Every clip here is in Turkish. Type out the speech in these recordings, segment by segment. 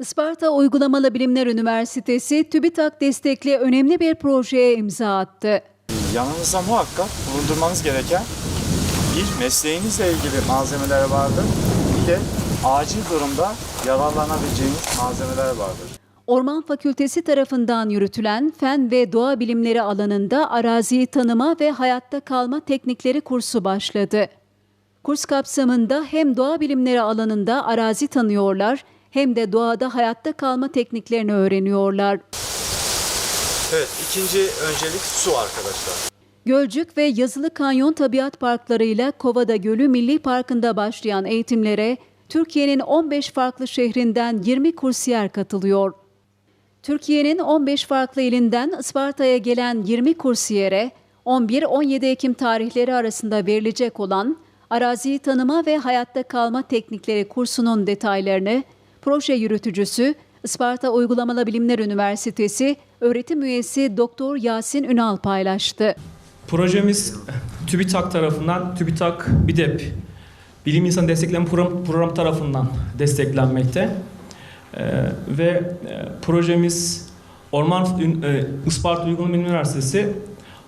Isparta Uygulamalı Bilimler Üniversitesi TÜBİTAK destekli önemli bir projeye imza attı. Yanınızda muhakkak bulundurmanız gereken bir mesleğinizle ilgili malzemeler vardır. Bir de acil durumda yararlanabileceğiniz malzemeler vardır. Orman Fakültesi tarafından yürütülen Fen ve Doğa Bilimleri alanında araziyi tanıma ve hayatta kalma teknikleri kursu başladı. Kurs kapsamında hem doğa bilimleri alanında arazi tanıyorlar hem de doğada hayatta kalma tekniklerini öğreniyorlar. Evet, ikinci öncelik su arkadaşlar. Gölcük ve Yazılı Kanyon Tabiat Parkları'yla Kovada Gölü Milli Parkı'nda başlayan eğitimlere Türkiye'nin 15 farklı şehrinden 20 kursiyer katılıyor. Türkiye'nin 15 farklı ilinden Isparta'ya gelen 20 kursiyere 11-17 Ekim tarihleri arasında verilecek olan araziyi tanıma ve hayatta kalma teknikleri kursunun detaylarını proje yürütücüsü Isparta Uygulamalı Bilimler Üniversitesi öğretim üyesi Doktor Yasin Ünal paylaştı. Projemiz TÜBİTAK tarafından, TÜBİTAK BİDEP, Bilim İnsanı Destekleme Program, Program tarafından desteklenmekte. Ee, ve e, projemiz Orman e, Isparta Uygulama Üniversitesi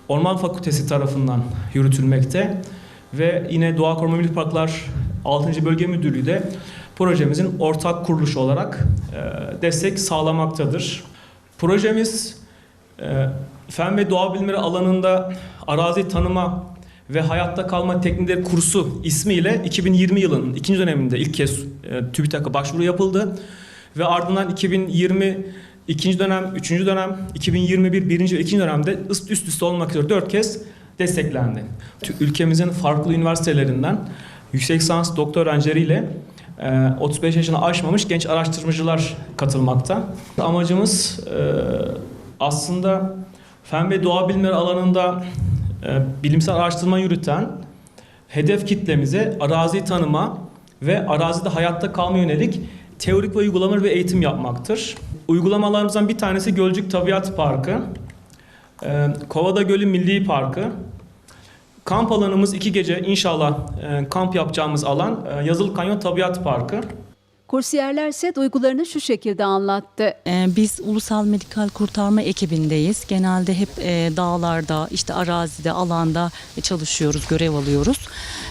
Orman Fakültesi tarafından yürütülmekte. Ve yine Doğa Koruma Milli Parklar 6. Bölge Müdürlüğü de projemizin ortak kuruluşu olarak e, destek sağlamaktadır. Projemiz e, Fen ve doğa bilimleri alanında arazi tanıma ve hayatta kalma teknikleri kursu ismiyle 2020 yılının ikinci döneminde ilk kez e, TÜBİTAK'a başvuru yapıldı. Ve ardından 2020 ikinci dönem, üçüncü dönem, 2021 birinci ve ikinci dönemde üst üst üste olmak üzere dört kez desteklendi. Ülkemizin farklı üniversitelerinden yüksek lisans doktor öğrencileriyle 35 yaşını aşmamış genç araştırmacılar katılmakta. Amacımız e, aslında fen ve doğa bilimleri alanında e, bilimsel araştırma yürüten hedef kitlemize arazi tanıma ve arazide hayatta kalma yönelik teorik ve uygulamalı bir eğitim yapmaktır. Uygulamalarımızdan bir tanesi Gölcük Tabiat Parkı, e, Kovada Gölü Milli Parkı. Kamp alanımız iki gece inşallah e, kamp yapacağımız alan e, Yazılı Kanyon Tabiat Parkı. Kursiyerlerse duygularını şu şekilde anlattı. Ee, Biz ulusal medikal kurtarma ekibindeyiz. Genelde hep e, dağlarda, işte arazide, alanda çalışıyoruz, görev alıyoruz.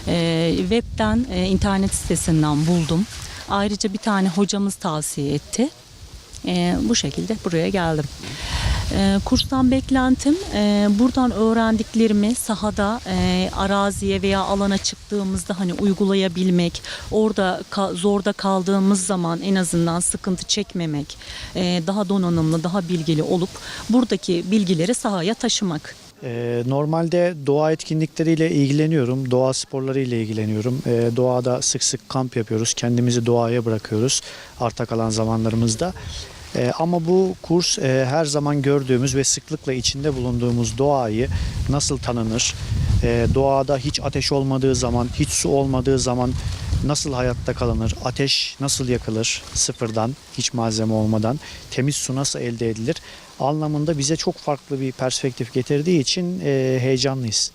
Ee, Web'den, e, internet sitesinden buldum. Ayrıca bir tane hocamız tavsiye etti. Bu şekilde buraya geldim. Ee, kurstan beklentim e, buradan öğrendiklerimi sahada e, araziye veya alana çıktığımızda hani uygulayabilmek, orada ka- zorda kaldığımız zaman en azından sıkıntı çekmemek, e, daha donanımlı, daha bilgili olup buradaki bilgileri sahaya taşımak. Normalde doğa etkinlikleriyle ilgileniyorum, doğa sporlarıyla ilgileniyorum. Doğada sık sık kamp yapıyoruz, kendimizi doğaya bırakıyoruz arta kalan zamanlarımızda. Ee, Ama bu kurs e, her zaman gördüğümüz ve sıklıkla içinde bulunduğumuz doğayı nasıl tanınır, e, doğada hiç ateş olmadığı zaman, hiç su olmadığı zaman nasıl hayatta kalınır, ateş nasıl yakılır sıfırdan, hiç malzeme olmadan, temiz su nasıl elde edilir? Anlamında bize çok farklı bir perspektif getirdiği için e, heyecanlıyız.